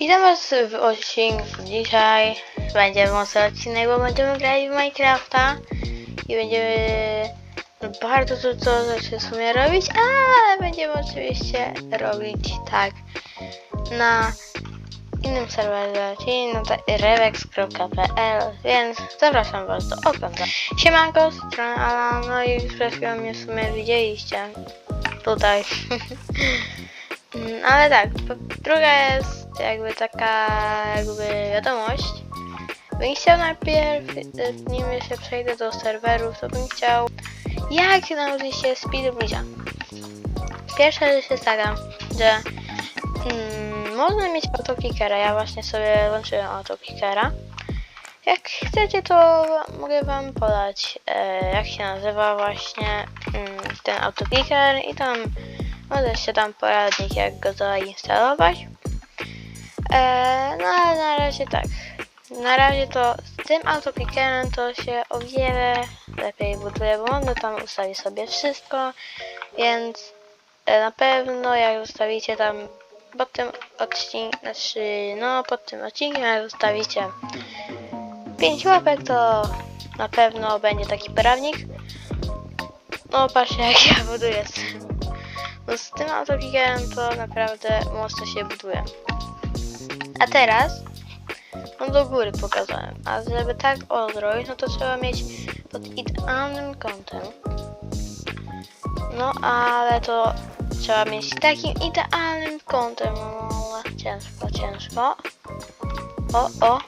Witam was w odcinku. Dzisiaj będzie mocny odcinek, bo będziemy grać w Minecrafta i będziemy no, bardzo dużo rzeczy w sumie robić, ale będziemy oczywiście robić tak na innym serwerze, czyli na revex.pl, więc zapraszam was do oglądania. Siemanko, z strony Alan, no i przed chwilą mnie w sumie widzieliście tutaj. Mm, Ale tak, druga jest jakby taka jakby wiadomość. Bym chciał najpierw, nim się przejdę do serwerów, to bym chciał jak nauczyć się speedrunja. Pierwsza rzecz jest taka, że mm, można mieć autoklickera, ja właśnie sobie włączyłem autoklickera. Jak chcecie, to mogę wam podać, e, jak się nazywa właśnie mm, ten autoclicker i tam może się tam poradnik, jak go zainstalować. E, no ale na razie tak. Na razie to z tym autoclickerem to się o wiele lepiej buduje, bo można tam ustawić sobie wszystko, więc e, na pewno jak zostawicie tam pod tym odcinkiem, znaczy no pod tym odcinkiem jak zostawicie 5 łapek, to na pewno będzie taki prawnik. No patrzcie jak ja buduję z tym. No z tym autoklickerem to naprawdę mocno się buduje. A teraz no do góry pokazałem. A żeby tak odrobić, no to trzeba mieć pod idealnym kątem. No ale to trzeba mieć takim idealnym kątem. No ciężko, ciężko. O, o.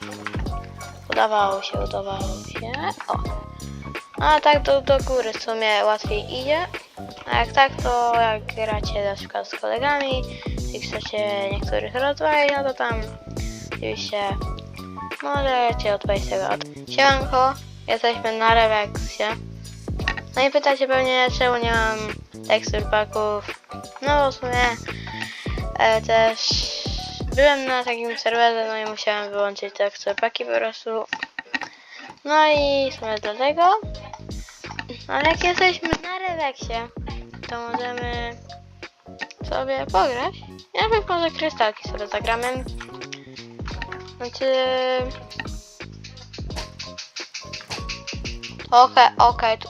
Udawało się, udawało się. O. A tak do, do góry w sumie łatwiej idzie. A jak tak, to jak gracie na przykład z kolegami i chcecie niektórych rozwalić, no to tam oczywiście możecie odpalić tego od... Siemanko, jesteśmy na Revexie. No i pytacie pewnie, czemu nie mam tekstur paków. No w sumie e, też byłem na takim serwerze, no i musiałem wyłączyć tekstur paki po prostu. No i w sumie dlatego. Ale jak jesteśmy na Revexie, to możemy sobie pograć. Ja bym może krystalki sobie zagramy. Znaczy... Okej, okej. tu-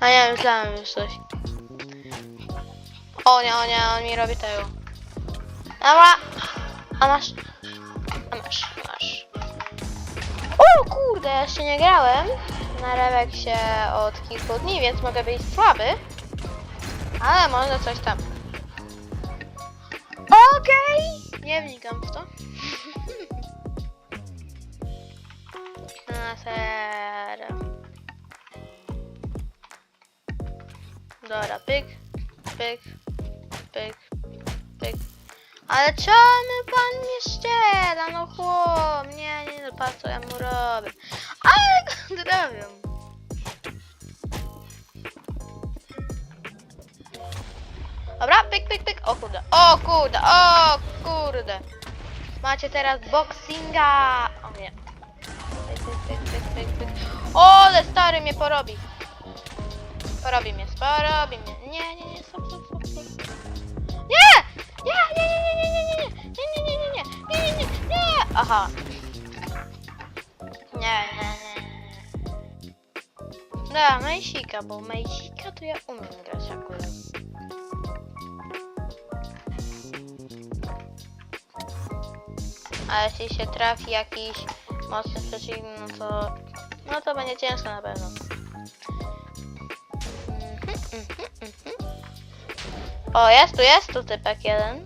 A nie, myślałem już coś. O nie, o nie, on mi robi tego. Dobra. A masz. A masz, masz. O kurde, ja jeszcze nie grałem na Revexie od kilku dni, więc mogę być słaby. Ale może coś tam. Okej! Nie wnikam w to. Na serio. Dobra, pyk, pyk, pyk, pyk. Ale czemu pan mnie ściera? No chłop, nie, nie, no patrz co ja mu robię. Ale pyk, pyk, pyk. O kurde, o kurde, o kurde. Macie teraz boxinga. O nie. Pyk, pyk, pyk, pyk, pyk, pyk. O, ale stary mnie porobi. Porobi mnie, porobi mnie. Nie, nie, nie, stop, stop, stop, stop. Nie! Nie, nie, nie, nie, nie, nie, nie, nie, nie, nie, nie, nie, nie, nie, nie. Aha. Nie, nie, nie, nie. Da, Mejsika, bo Mejsika to ja umiem grać akurat. A jeśli się trafi jakiś mocny przeciwnik, no to, no to będzie ciężko na pewno. Mhm, mhm, mhm. O, jest tu, jest tu typek jeden.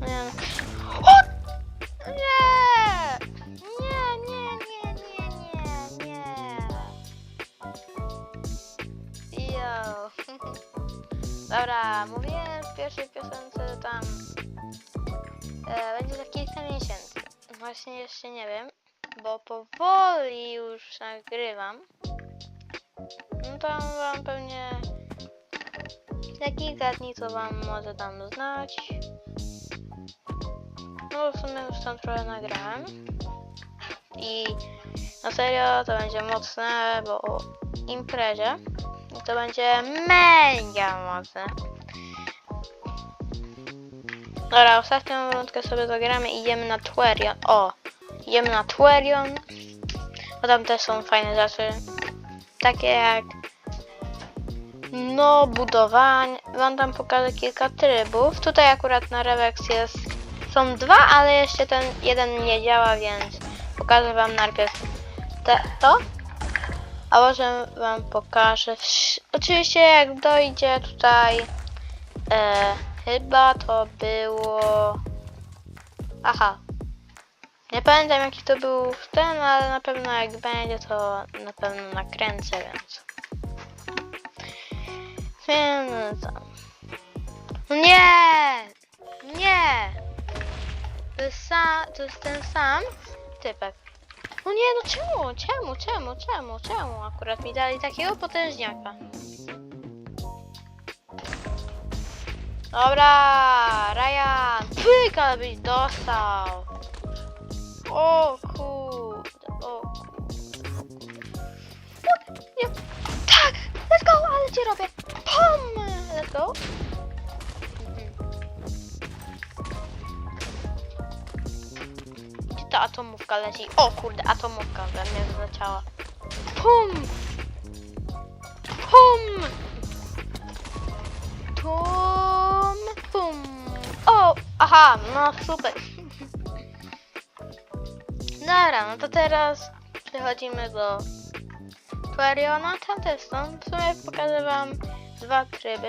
No Nie. O! Nie! Nie, nie, nie, nie. Dobra, mówiłem w pierwszej piosence, Właśnie jeszcze nie wiem, bo powoli już nagrywam. No to wam pewnie za kilka dni to wam może dam znać. No w sumie już tam trochę nagrałem. I na serio to będzie mocne, bo o imprezie. To będzie mega mocne. Dobra, ostatnią rundkę sobie zagramy i idziemy na Twerion. O! Idziemy na Twerion. Bo tam też są fajne rzeczy. Takie jak... No, budowanie. Wam tam pokażę kilka trybów. Tutaj akurat na Revex jest... Są dwa, ale jeszcze ten jeden nie działa, więc pokażę wam najpierw te, to. A może wam pokażę. Oczywiście jak dojdzie tutaj. E, chyba to było. Aha. Nie pamiętam jaki to był ten, ale na pewno jak będzie to na pewno nakręcę, więc. Więc. No Nie! Nie! To jest, to jest ten sam typek. No nie, no czemu, czemu, czemu, czemu, czemu akurat mi dali takiego potężniaka? Dobra, Ryan, pyk, ale dostał. O kurde, o kurde. Tak, let's go, ale cię robię. Pum, let's go. Gdzie ta atomówka leci? O kurde, atomówka we mnie zleciała. Pum! Pum! Tum! O! Aha, no super. Dobra, no to teraz przechodzimy do Twariona. Tam też są. W sumie pokażę wam dwa tryby,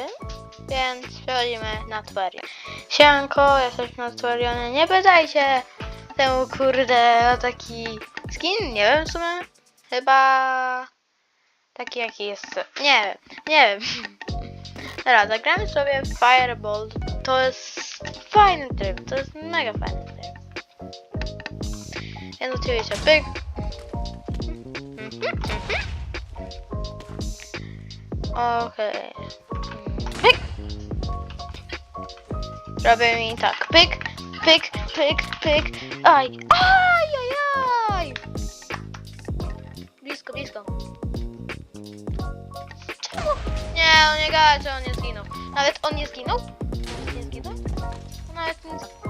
więc przechodzimy na Twarion. Siemanko, jesteśmy na Twarionie. Nie pytajcie temu kurde o taki skin, nie wiem w sumie. Chyba taki jaki jest. Nie wiem, nie wiem. Dobra, zagramy sobie Fireball. To jest fajny tryb, to jest mega fajny tryb. Więc oczywiście pyk. Okej. Pyk. Robię mi tak. Pyk, pyk, pyk, pyk. Aj, aj, aj, aj. Blisko, blisko. Czemu? Nie, on nie gada, że on nie zginął. Nawet on nie zginął? Nie zginął? On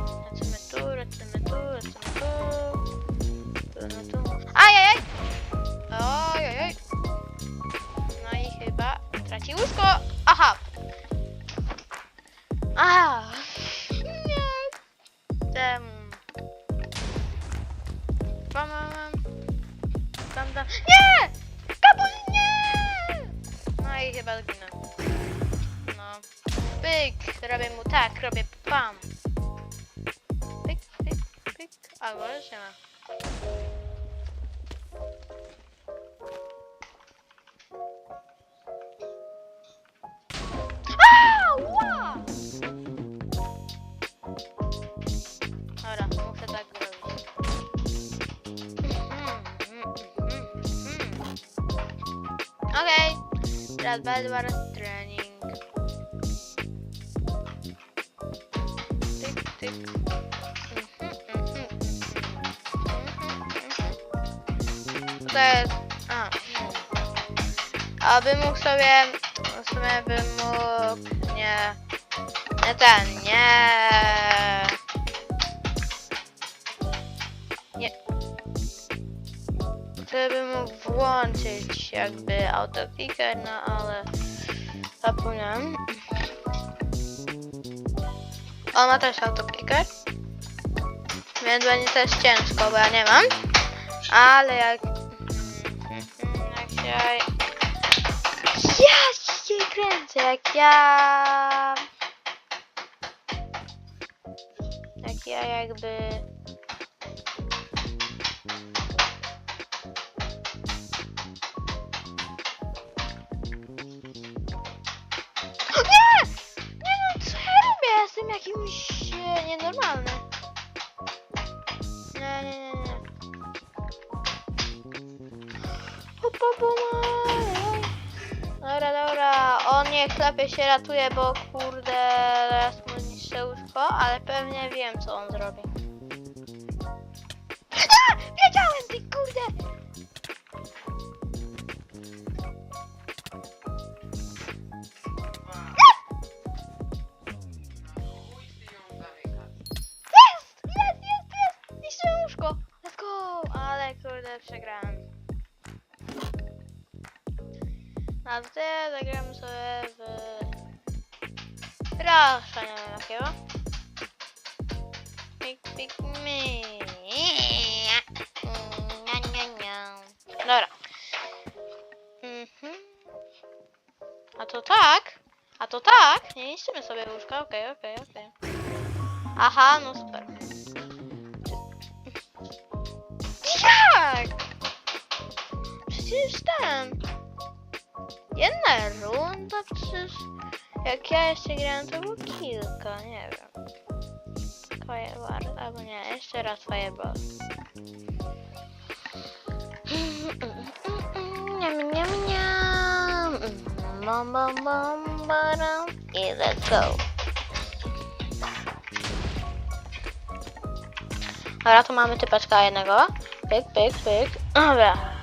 będę raz trening. Tyk, tyk. To jest... A. Aby mógł sobie... W sumie bym mógł... Nie... Nie ten. Nie... Żeby mógł włączyć jakby autoclicker, no ale zapomniałem. On ma też autoclicker. Więc będzie też ciężko, bo ja nie mam. Ale jak... Jak się... Ja się kręcę, jak ja... Jak ja jakby... pomaj. Dobra, dobra. On nie klepie się ratuje, bo kurde, teraz mu niszczę łóżko, ale pewnie wiem, co on zrobi. A! Wiedziałem, ty kurde! A wtedy zagramy sobie w... Wiem jakiego. Pik, pik, mi. Nia, nia, nia. Dobra. Mhm. A to tak? A to tak? Nie niszczymy sobie łóżka, okej, okej, okej. Aha, no super. Jak? Przecież ten... Jedna runda, przecież... Jak ja jeszcze grałem, to było kilka, nie wiem. Fireball, albo nie, jeszcze raz Fireball. Niam, niam, niam. Bam, bam, bam, baram. I let's go. Dobra, tu mamy typaczka jednego. Pyk, pyk, pyk. Dobra.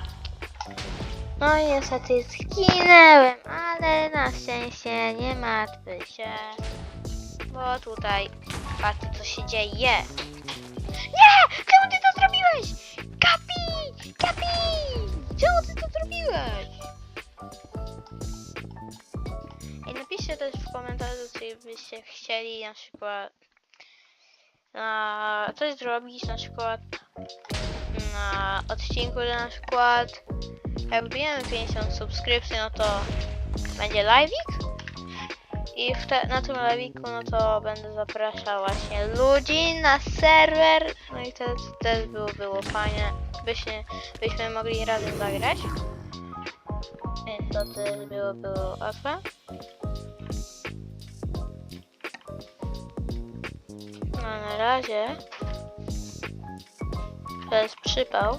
No i niestety zginęłem, ale na szczęście nie martwy się. Bo tutaj, patrzcie co się dzieje. Nie! Czemu ty to zrobiłeś? Kapi! Kapi! Czemu ty to zrobiłeś? I napiszcie też w komentarzu, czy byście chcieli na przykład na coś zrobić, na przykład na odcinku, na przykład jak wbijemy 50 subskrypcji, no to będzie live'ik i te, na tym live'iku, no to będę zapraszał właśnie ludzi na serwer, no i to też było, było fajnie, byśmy, byśmy mogli razem zagrać. Więc to też było, było łatwe. No na razie to jest przypał.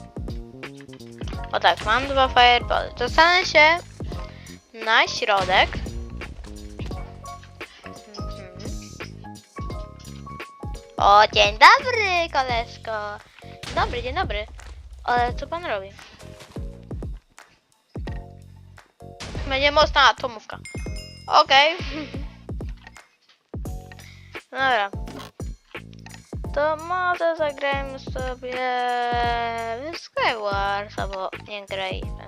O tak, mam dwa fireball. Dostanę się na środek. O, dzień dobry, koleżko. Dobry, dzień dobry. Ale co pan robi? Będzie mocna atomówka. Okej. Dobra. To może zagrajmy sobie w Skywars, albo nie grajmy.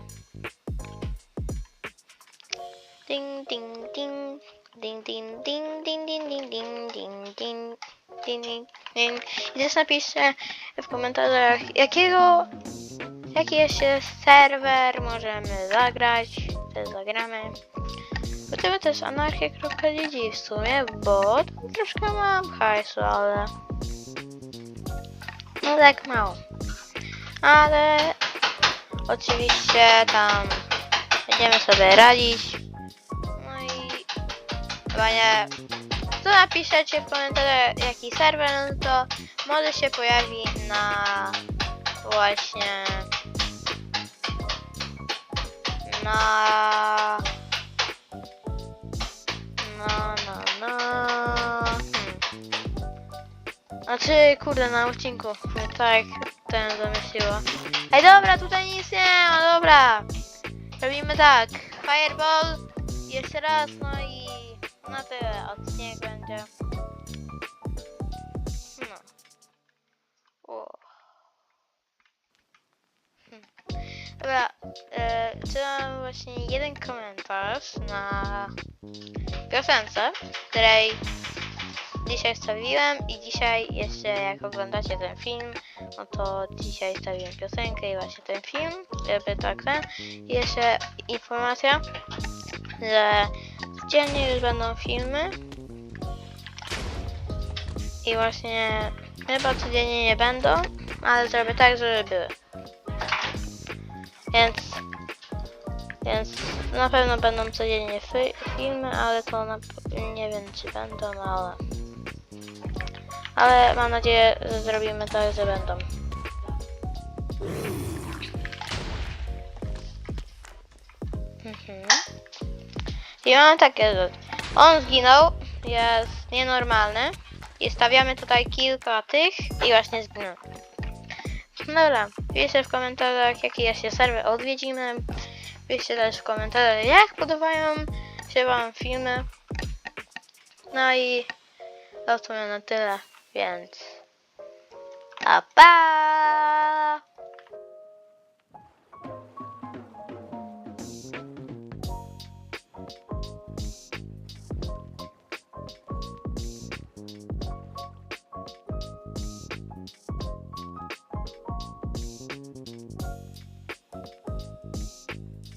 Ding, ding, ding. Ding, ding, ding, ding, ding, ding, ding, ding, ding. Ding, ding, ding. I też napiszcie w komentarzach, jakiego, jaki jeszcze serwer możemy zagrać, też zagramy. Będziemy też anarchię.gg w sumie, bo troszkę mam hajsu, ale... No tak mało. Ale oczywiście tam będziemy sobie radzić. No i chyba nie. To napiszecie w komentarzach jaki serwer, no to może się pojawi na właśnie na no, no, no. Hmm. Znaczy, kurde, na odcinku. Tak, ten zamyśliło. Ej, dobra, tutaj nic nie ma, dobra. Robimy tak. Fireball. Jeszcze raz, no i na tyle odcinek będzie. No. O. Hmm. Dobra, e, czytam właśnie jeden komentarz na piosence, której dzisiaj wstawiłem i dzisiaj jeszcze jak oglądacie ten film, no to dzisiaj wstawiłem piosenkę i właśnie ten film, żeby tak ten. I jeszcze informacja, że codziennie już będą filmy i właśnie chyba codziennie nie będą, ale zrobię tak, żeby były. Więc więc na pewno będą codziennie fi- filmy, ale to na, nie wiem czy będą, ale ale mam nadzieję, że zrobimy tak, że będą. Mhm. I mamy takie, on zginął, jest nienormalny i stawiamy tutaj kilka tych i właśnie zginął. Dobra, piszcie w komentarzach jaki jeszcze serwer odwiedzimy. Piszcie też w komentarzach jak podobają się wam filmy. No i to na tyle, więc a pa!